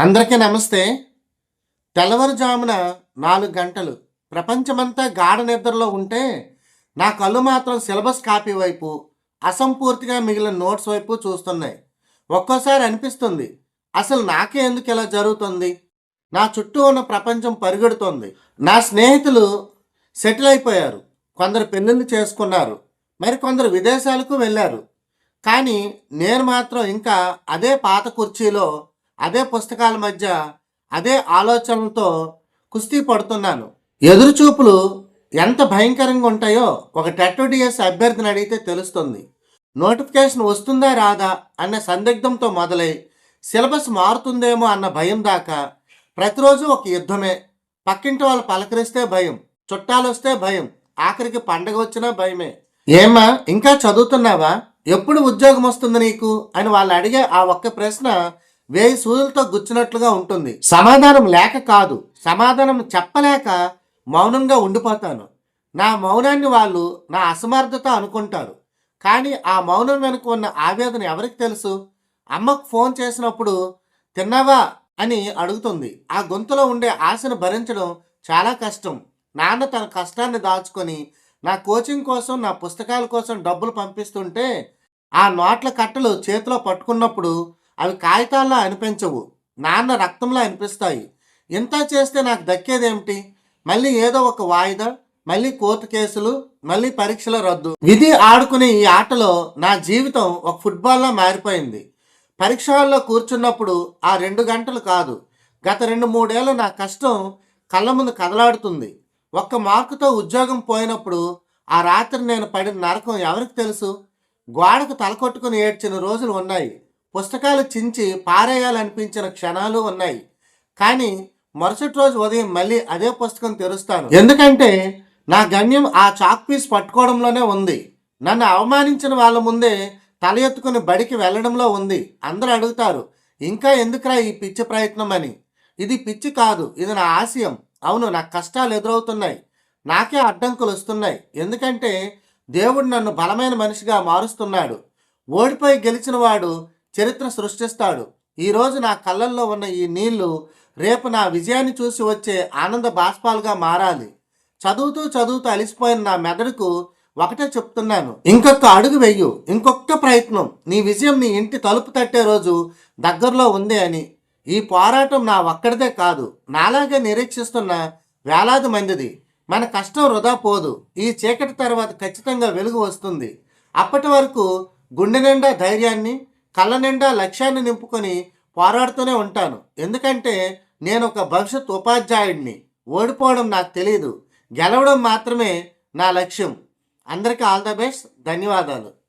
అందరికీ నమస్తే. తెల్లవారుజామున నాలుగు గంటలు ప్రపంచమంతా గాఢ నిద్రలో ఉంటే నా కళ్ళు మాత్రం సిలబస్ కాపీ వైపు అసంపూర్తిగా మిగిలిన నోట్స్ వైపు చూస్తున్నాయి. ఒక్కోసారి అనిపిస్తుంది అసలు నాకే ఎందుకు ఇలా జరుగుతుంది? నా చుట్టూ ఉన్న ప్రపంచం పరిగెడుతోంది. నా స్నేహితులు సెటిల్ అయిపోయారు. కొందరు పెళ్ళిళ్ళు చేసుకున్నారు. మరి కొందరు విదేశాలకు వెళ్ళారు. కానీ నేను మాత్రం ఇంకా అదే పాత కుర్చీలో అదే పుస్తకాల మధ్య అదే ఆలోచనలతో కుస్తీ పడుతున్నాను. ఎదురుచూపులు ఎంత భయంకరంగా ఉంటాయో ఒక టెట్ఓడిఎస్ అభ్యర్థిని అడిగితే తెలుస్తుంది. నోటిఫికేషన్ వస్తుందా రాదా అన్న సందిగ్ధంతో మొదలై సిలబస్ మారుతుందేమో అన్న భయం దాకా ప్రతిరోజు ఒక యుద్ధమే. పక్కింటి వాళ్ళు పలకరిస్తే భయం చుట్టాలు వస్తే భయం ఆఖరికి పండగ వచ్చినా భయమే. ఏమ్మా ఇంకా చదువుతున్నావా? ఎప్పుడు ఉద్యోగం వస్తుంది నీకు? అని వాళ్ళు అడిగే ఆ ఒక్క ప్రశ్న వేయి సూదులతో గుచ్చినట్లుగా ఉంటుంది. సమాధానం లేక కాదు. సమాధానం చెప్పలేక మౌనంగా ఉండిపోతాను. నా మౌనాన్ని వాళ్ళు నా అసమర్థత అనుకుంటారు. కానీ ఆ మౌనం వెనుక ఉన్న ఆవేదన ఎవరికి తెలుసు? అమ్మకు ఫోన్ చేసినప్పుడు తిన్నావా అని అడుగుతుంది. ఆ గొంతులో ఉండే ఆశను భరించడం చాలా కష్టం. నాన్న తన కష్టాన్ని దాచుకొని నా కోచింగ్ కోసం నా పుస్తకాల కోసం డబ్బులు పంపిస్తుంటే ఆ నోట్ల కట్టలు చేతిలో పట్టుకున్నప్పుడు అవి కాగితాల్లో అనిపించవు. నాన్న రక్తంలో అనిపిస్తాయి. ఇంత చేస్తే నాకు దక్కేదేమిటి? మళ్ళీ ఏదో ఒక వాయిదా మళ్ళీ కోర్టు కేసులు మళ్ళీ పరీక్షల రద్దు. విధి ఆడుకునే ఈ ఆటలో నా జీవితం ఒక ఫుట్బాల్లా మారిపోయింది. పరీక్ష హాల్లో కూర్చున్నప్పుడు ఆ రెండు గంటలు కాదు. గత రెండు మూడేళ్ళు నా కష్టం కళ్ళ ముందు కదలాడుతుంది. ఒక్క మార్కుతో ఉద్యోగం పోయినప్పుడు ఆ రాత్రి నేను పడిన నరకం ఎవరికి తెలుసు? గోడకు తలకొట్టుకుని ఏడ్చిన రోజులు ఉన్నాయి. పుస్తకాలు చించి పారేయాలనిపించిన క్షణాలు ఉన్నాయి. కానీ మరుసటి రోజు ఉదయం మళ్ళీ అదే పుస్తకం తెరుస్తాను. ఎందుకంటే నా గణ్యం ఆ చాక్ పీస్ పట్టుకోవడంలోనే ఉంది. నన్ను అవమానించిన వాళ్ళ ముందే తల ఎత్తుకుని బడికి వెళ్ళడంలో ఉంది. అందరూ అడుగుతారు ఇంకా ఎందుకురా ఈ పిచ్చి ప్రయత్నం అని? ఇది పిచ్చి కాదు ఇది నా ఆశయం. అవును నాకు కష్టాలు ఎదురవుతున్నాయి. నాకే అడ్డంకులు వస్తున్నాయి. ఎందుకంటే దేవుడు నన్ను బలమైన మనిషిగా మారుస్తున్నాడు. ఓడిపోయి గెలిచిన వాడు చరిత్ర సృష్టిస్తాడు. ఈరోజు నా కళ్ళల్లో ఉన్న ఈ నీళ్ళు రేపు నా విజయాన్ని చూసి వచ్చే ఆనంద బాష్పాలుగా మారాలి. చదువుతూ చదువుతూ అలిసిపోయిన నా మెదడుకు ఒకటే చెప్తున్నాను. ఇంకొక అడుగు వెయ్యు. ఇంకొక ప్రయత్నం. నీ విజయం నీ ఇంటి తలుపు తట్టే రోజు దగ్గరలో ఉంది అని. ఈ పోరాటం నా ఒక్కడిదే కాదు. నాలాగే నిరీక్షిస్తున్న వేలాది మందిది. మన కష్టం వృధా పోదు. ఈ చీకటి తర్వాత ఖచ్చితంగా వెలుగు వస్తుంది. అప్పటి వరకు గుండె నిండా ధైర్యాన్ని కళ్ళ నిండా లక్ష్యాన్ని నింపుకొని పోరాడుతూనే ఉంటాను. ఎందుకంటే నేను ఒక భవిష్యత్ ఉపాధ్యాయుడిని. ఓడిపోవడం నాకు తెలియదు గెలవడం మాత్రమే నా లక్ష్యం. అందరికీ ఆల్ ద బెస్ట్. ధన్యవాదాలు.